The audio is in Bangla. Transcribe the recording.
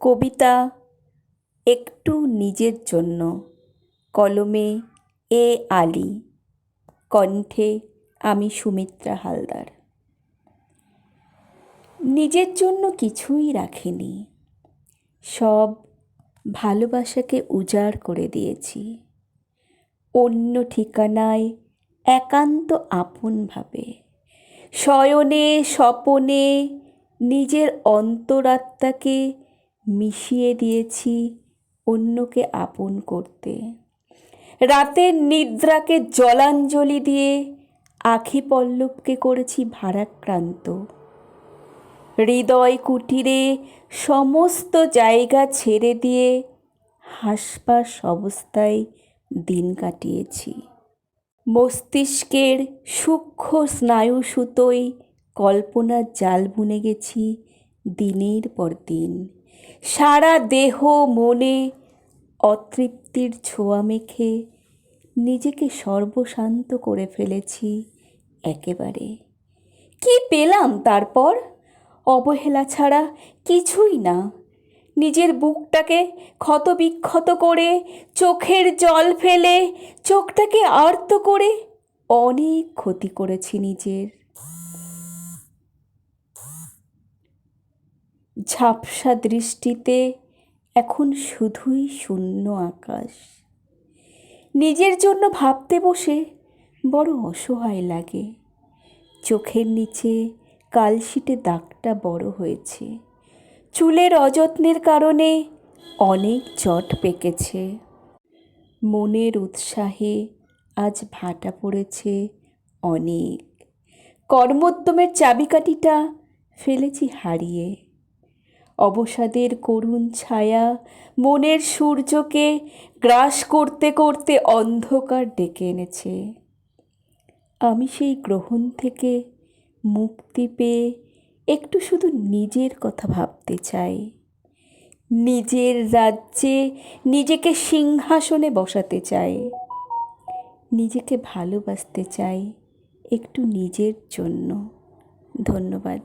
কবিতা একটু নিজের জন্য। কলমে এ আলী, কণ্ঠে আমি সুমিত্রা হালদার। নিজের জন্য কিছুই রাখিনি। সব ভালোবাসাকে উজাড় করে দিয়েছি। অন্য ঠিকানায় একান্ত আপনভাবে শয়নে, স্বপনে নিজের অন্তরাত্মাকে মিশিয়ে দিয়েছি অন্যকে আপন করতে। রাতের নিদ্রাকে জলাঞ্জলি দিয়ে আখি পল্লবকে করেছি ভারাক্রান্ত। হৃদয় কুটিরে সমস্ত জায়গা ছেড়ে দিয়ে হাসপাস অবস্থায় দিন কাটিয়েছি। মস্তিষ্কের সূক্ষ্ম স্নায়ু সুতোয় কল্পনার জাল বুনে গেছি দিনের পর দিন। সারা দেহ মনে অতৃপ্তির ছোঁয়া মেখে নিজেকে সর্বশান্ত করে ফেলেছি একেবারে। কি পেলাম তারপর? অবহেলা ছাড়া কিছুই না। নিজের বুকটাকে ক্ষতবিক্ষত করে, চোখের জল ফেলে, চোখটাকে আর্ত করে অনেক ক্ষতি করেছি নিজের। ঝাপসা দৃষ্টিতে এখন শুধুই শূন্য আকাশ। নিজের জন্য ভাবতে বসে বড় অসহায় লাগে। চোখের নিচে কালশিটে দাগটা বড় হয়েছে। চুলের অযত্নের কারণে অনেক জট পেকেছে। মনের উৎসাহে আজ ভাটা পড়েছে অনেক। কর্মোদ্যমের চাবিকাঠিটা ফেলেছি হারিয়ে। অবসাদের করুণ ছায়া, মনের সূর্যকে গ্রাস করতে করতে অন্ধকার ডেকে এনেছে। আমি সেই গ্রহণ থেকে মুক্তি পেয়ে একটু শুধু নিজের কথা ভাবতে চাই। নিজের রাজ্যে নিজেকে সিংহাসনে বসাতে চাই। নিজেকে ভালোবাসতে চাই একটু নিজের জন্য। ধন্যবাদ।